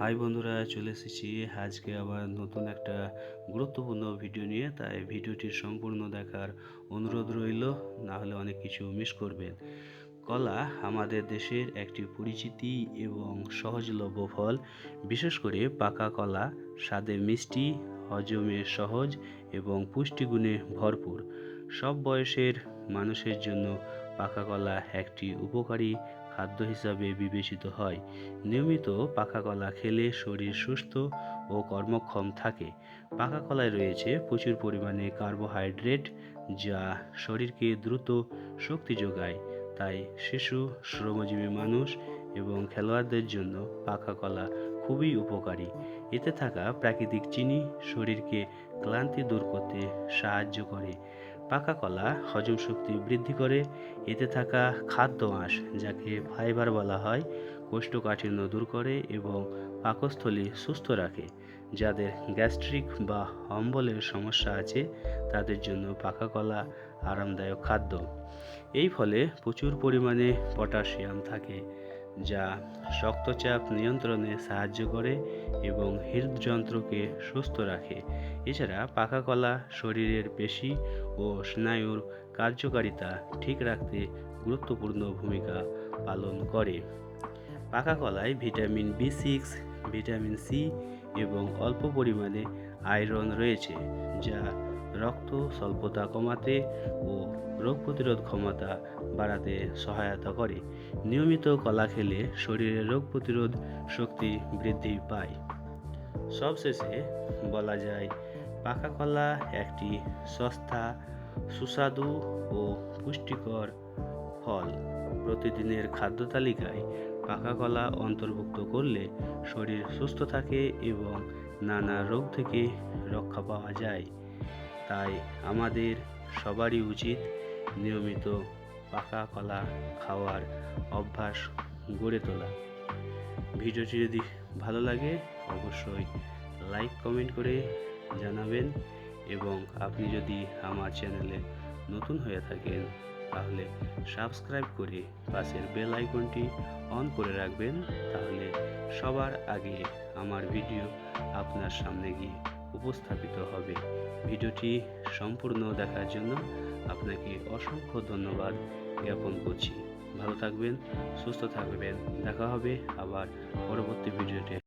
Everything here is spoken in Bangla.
হাই বন্ধুরা, চলে এসেছি। আজকে আবার নতুন একটা গুরুত্বপূর্ণ ভিডিও নিয়ে, তাই ভিডিওটি সম্পূর্ণ দেখার অনুরোধ রইল, না হলে অনেক কিছু মিস করবেন। কলা আমাদের দেশের একটি পরিচিতি এবং সহজলভ্য ফল। বিশেষ করে পাকা কলা, স্বাদে মিষ্টি, হজমে সহজ এবং পুষ্টিগুণে ভরপুর। সব বয়সের মানুষের জন্য পাকা কলা একটি উপকারী খাদ্য হিসাবে বিবেচিত হয়। নিয়মিত পাকা কলা খেলে শরীর সুস্থ ও কর্মক্ষম থাকে। পাকা কলায় রয়েছে প্রচুর পরিমাণে কার্বোহাইড্রেট যা শরীরকে দ্রুত শক্তি যোগায়। তাই শিশু, শ্রমজীবী মানুষ এবং খেলোয়াড়দের জন্য পাকা কলা খুবই উপকারী। এতে থাকা প্রাকৃতিক চিনি শরীরকে ক্লান্তি দূর করতে সাহায্য করে। পাকা কলা হজম শক্তি বৃদ্ধি করে। এতে থাকা খাদ্য আঁশ, যাকে ফাইবার বলা হয়, কোষ্ঠকাঠিন্য দূর করে এবং পাকস্থলী সুস্থ রাখে। যাদের গ্যাস্ট্রিক বা অম্বলের সমস্যা আছে, তাদের জন্য পাকা কলা আরামদায়ক খাদ্য। এই ফলে প্রচুর পরিমাণে পটাশিয়াম থাকে। যা রক্তচাপ নিয়ন্ত্রণে সাহায্য করে এবং হৃদযন্ত্রকে সুস্থ রাখে। এছাড়া পাকা কলা শরীরের পেশি ও স্নায়ুর কার্যকারিতা ঠিক রাখতে গুরুত্বপূর্ণ ভূমিকা পালন করে। পাকা কলায় vitamin B six, vitamin C এবং অল্প পরিমাণে আয়রন রয়েছে, যা রক্ত স্বল্পতা কমাতে ও রোগ প্রতিরোধ ক্ষমতা বাড়াতে সহায়তা করে। নিয়মিত কলা খেলে শরীরের রোগ প্রতিরোধ শক্তি বৃদ্ধি পায়। সবশেষে বলা যায়, পাকা কলা একটি সস্তা, সুস্বাদু ও পুষ্টিকর ফল। প্রতিদিনের খাদ্য তালিকায় পাকা কলা অন্তর্ভুক্ত করলে শরীর সুস্থ থাকে এবং নানা রোগ থেকে রক্ষা পাওয়া যায়। তাই আমাদের সবারই উচিত নিয়মিত পাকা কলা খাওয়ার অভ্যাস গড়ে তোলা। ভিডিওটি যদি ভালো লাগে, অবশ্যই লাইক কমেন্ট করে জানাবেন এবং আপনি যদি আমার চ্যানেলে নতুন হয়ে থাকেন, তাহলে সাবস্ক্রাইব করে পাশের বেল আইকনটি অন করে রাখবেন, তাহলে সবার আগে আমার ভিডিও আপনার সামনে গিয়ে উপস্থাপিত হবে। ভিডিওটি সম্পূর্ণ দেখার জন্য আপনাকে অসংখ্য ধন্যবাদ জ্ঞাপন করছি। ভালো থাকবেন, সুস্থ থাকবেন। দেখা হবে আবার পরবর্তী ভিডিওতে।